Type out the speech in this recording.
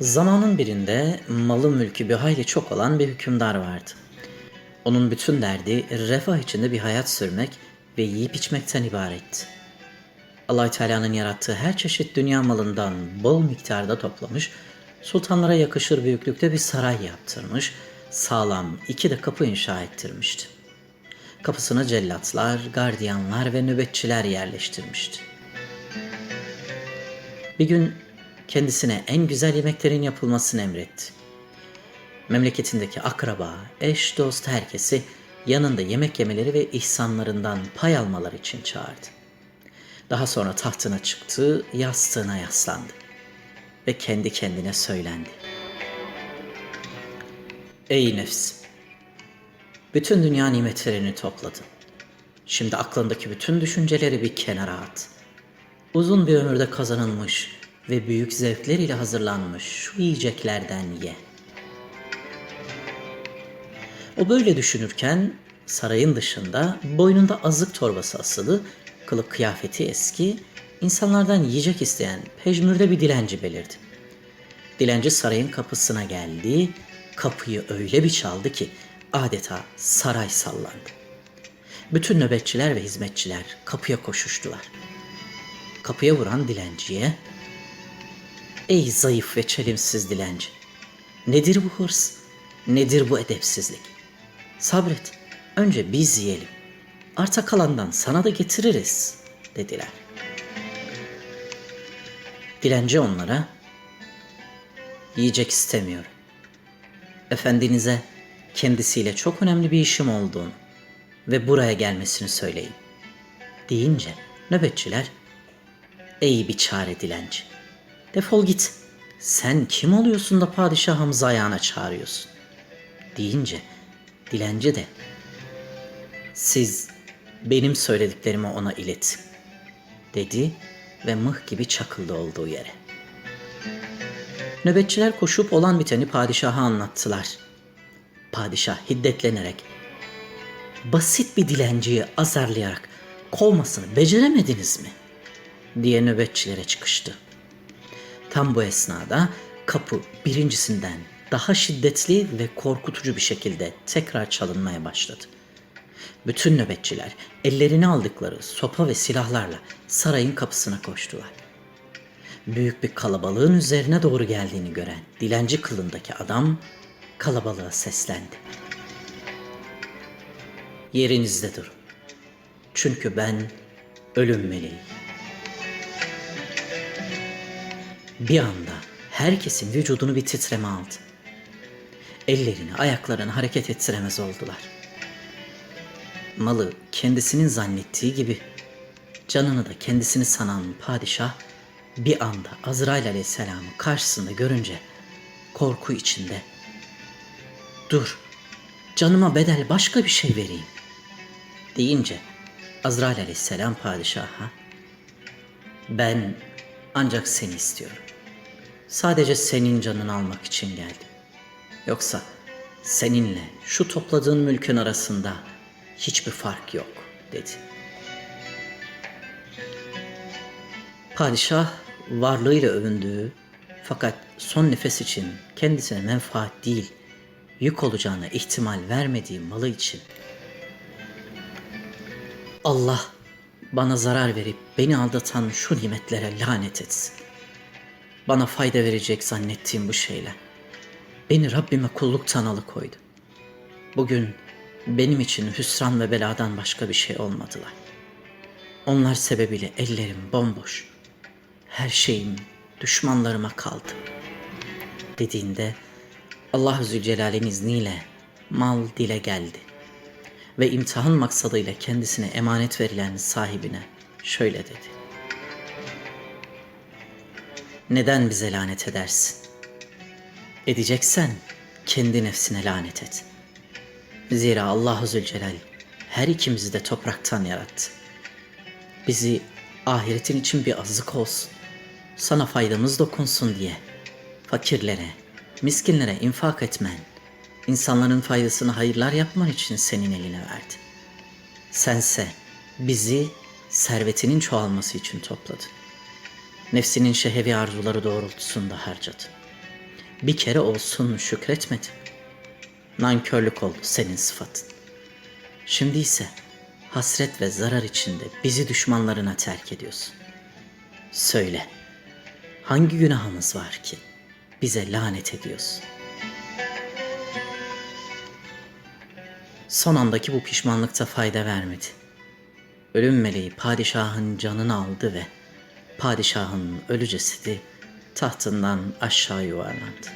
Zamanın birinde malı mülkü bir hayli çok olan bir hükümdar vardı. Onun bütün derdi refah içinde bir hayat sürmek ve yiyip içmekten ibaretti. allah Teala'nın yarattığı her çeşit dünya malından bol miktarda toplamış, sultanlara yakışır büyüklükte bir saray yaptırmış, sağlam iki de kapı inşa ettirmişti. Kapısına cellatlar, gardiyanlar ve nöbetçiler yerleştirmişti. Bir gün kendisine en güzel yemeklerin yapılmasını emretti. Memleketindeki akraba, eş, dost herkesi yanında yemek yemeleri ve ihsanlarından pay almaları için çağırdı. Daha sonra tahtına çıktı, yastığına yaslandı ve kendi kendine söylendi. Ey nefs! Bütün dünya nimetlerini topladın. Şimdi aklındaki bütün düşünceleri bir kenara at. Uzun bir ömürde kazanılmış ve büyük zevkler ile hazırlanmış şu yiyeceklerden ye. O böyle düşünürken sarayın dışında boynunda azık torbası asılı, kılık kıyafeti eski, insanlardan yiyecek isteyen pejmürde bir dilenci belirdi. Dilenci sarayın kapısına geldi, kapıyı öyle bir çaldı ki adeta saray sallandı. Bütün nöbetçiler ve hizmetçiler kapıya koşuştular. Kapıya vuran dilenciye, Ey zayıf ve çelimsiz dilenci! Nedir bu hırs? Nedir bu edepsizlik? Sabret, önce biz yiyelim. Arta kalandan sana da getiririz, dediler. Dilenci onlara, yiyecek istemiyorum. Efendinize kendisiyle çok önemli bir işim olduğunu ve buraya gelmesini söyleyin. Deyince nöbetçiler, ey bir çare dilenci, defol git. Sen kim oluyorsun da padişahımızı ayağına çağırıyorsun? Deyince dilenci de, siz benim söylediklerimi ona ilet, dedi ve mıh gibi çakıldı olduğu yere. Nöbetçiler koşup olan biteni padişaha anlattılar. Padişah hiddetlenerek, basit bir dilenciyi azarlayarak kovmasını beceremediniz mi? diye nöbetçilere çıkıştı. Tam bu esnada kapı birincisinden daha şiddetli ve korkutucu bir şekilde tekrar çalınmaya başladı. Bütün nöbetçiler ellerini aldıkları sopa ve silahlarla sarayın kapısına koştular. Büyük bir kalabalığın üzerine doğru geldiğini gören dilenci kılındaki adam kalabalığa seslendi. Yerinizde durun. Çünkü ben ölüm meleği. Bir anda herkesin vücudunu bir titreme aldı. Ellerini, ayaklarını hareket ettiremez oldular. Malı kendisinin zannettiği gibi canını da kendisini sanan padişah bir anda Azrail aleyhisselamı karşısında görünce korku içinde dur canıma bedel başka bir şey vereyim deyince Azrail aleyhisselam padişaha ben ancak seni istiyorum. Sadece senin canını almak için geldim. Yoksa seninle şu topladığın mülkün arasında hiçbir fark yok dedi. Padişah varlığıyla övündüğü fakat son nefes için kendisine menfaat değil, yük olacağına ihtimal vermediği malı için Allah bana zarar verip beni aldatan şu nimetlere lanet etsin. Bana fayda verecek zannettiğim bu şeyler. Beni Rabbime kulluktan alıkoydu. Bugün benim için hüsran ve beladan başka bir şey olmadılar. Onlar sebebiyle ellerim bomboş. Her şeyim düşmanlarıma kaldı. Dediğinde Allah Zülcelal'in izniyle mal dile geldi ve imtihan maksadıyla kendisine emanet verilen sahibine şöyle dedi. Neden bize lanet edersin? Edeceksen kendi nefsine lanet et. Zira Allah Zülcelal her ikimizi de topraktan yarattı. Bizi ahiretin için bir azık olsun, sana faydamız dokunsun diye fakirlere, miskinlere infak etmen, insanların faydasını hayırlar yapman için senin eline verdi. Sense bizi servetinin çoğalması için topladın. Nefsinin şehevi arzuları doğrultusunda harcadın. bir kere olsun şükretmedin. Nankörlük oldu senin sıfatın. Şimdi ise hasret ve zarar içinde bizi düşmanlarına terk ediyorsun. Söyle, hangi günahımız var ki bize lanet ediyorsun? Son andaki bu pişmanlıkta fayda vermedi. Ölüm meleği padişahın canını aldı ve padişahın ölü cesedi tahtından aşağı yuvarlandı.